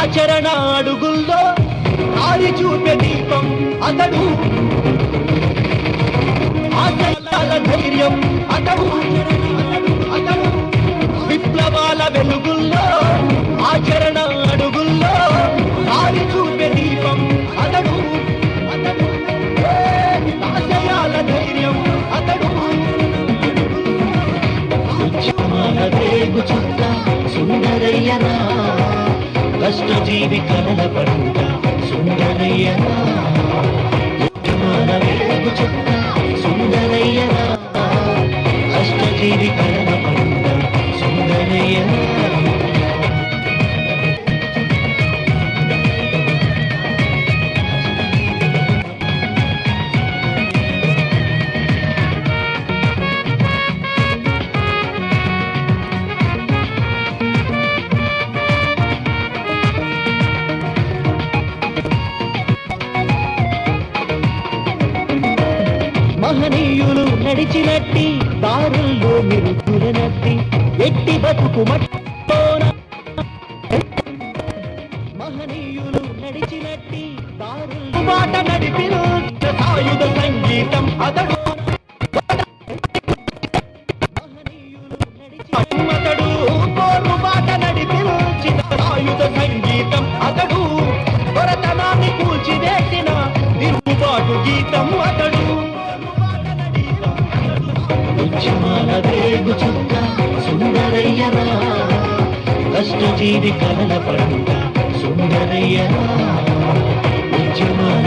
ఆచరణ అడుగుల్లో దారి చూపే దీపం అతడు. ఆశయాల ధైర్యం అతడు అతడు. కష్టజీవి జీవి పంట పడుగా ఉద్యమాల వేగు నడిచినట్టి దారుల్లో మిరుగులనట్టి ఎట్టి బతుకు మట్టోన మహనీయులు నడిచినట్టి దారుల్లో మాట నడిపిన సాయుధ సంగీతం అతడు. మహనీయులు నడిచి- అతడు పోరు బాట నడిపించిన సాయుధ సంగీతం అతడు. జీవి కలల పడుగా సుందరయ్యనా ఉద్యమాల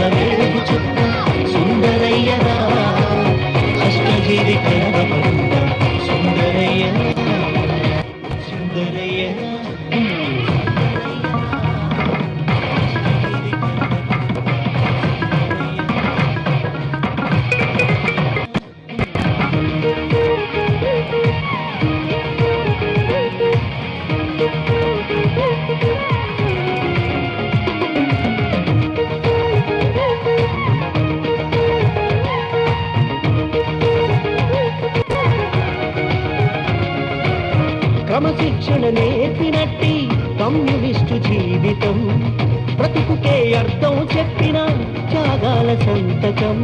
క్రమశిక్షణ నేర్పినట్టి కమ్యూనిస్టు జీవితం. బ్రతుకుకే అర్థం చెప్పిన త్యాగాల సంతకం.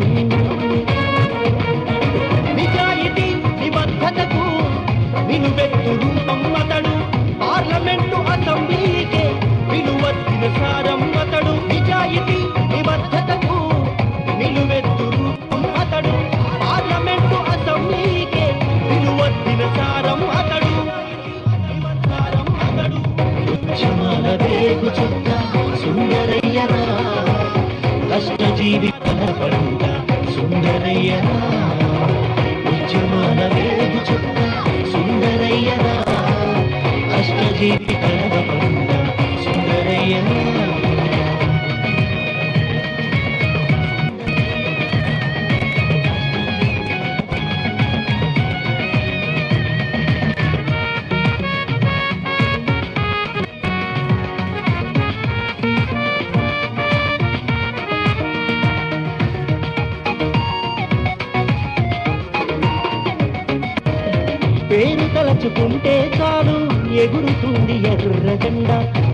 నిజాయితీ నిబద్ధతకు వినువెత్తు రూపం అతడు. పార్లమెంటు కష్టజీవి కలల పంట పేరు చాలు ఎగురుతుంది ఎర్ర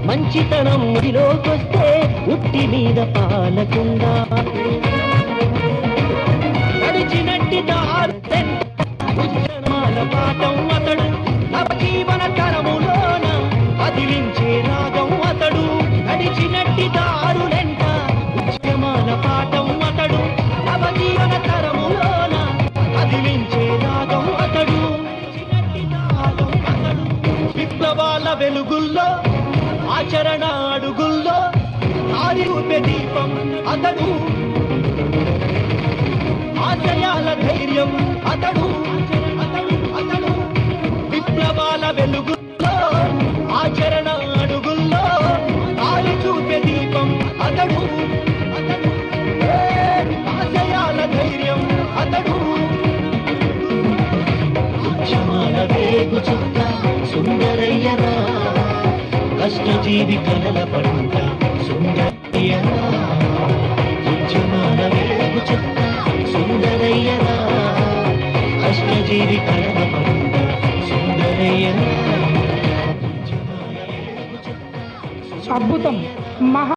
మంచితనం ఇలోకొస్తే ఉట్టి మీద పాలకుండా. విప్లవాల వెలుగుల్లో ఆచరణ అడుగుల్లో దారి దీపం అతడు. ఆశయాల ధైర్యం అతడు అతడు. సుందరయ్యనా కష్టజీవి కలల పంట సుందరయ్యనా ఉద్యమాల వేగు చుక్క సుందరయ్యనా కష్టజీవి కలల పంట చుక్క అద్భుతం. మహా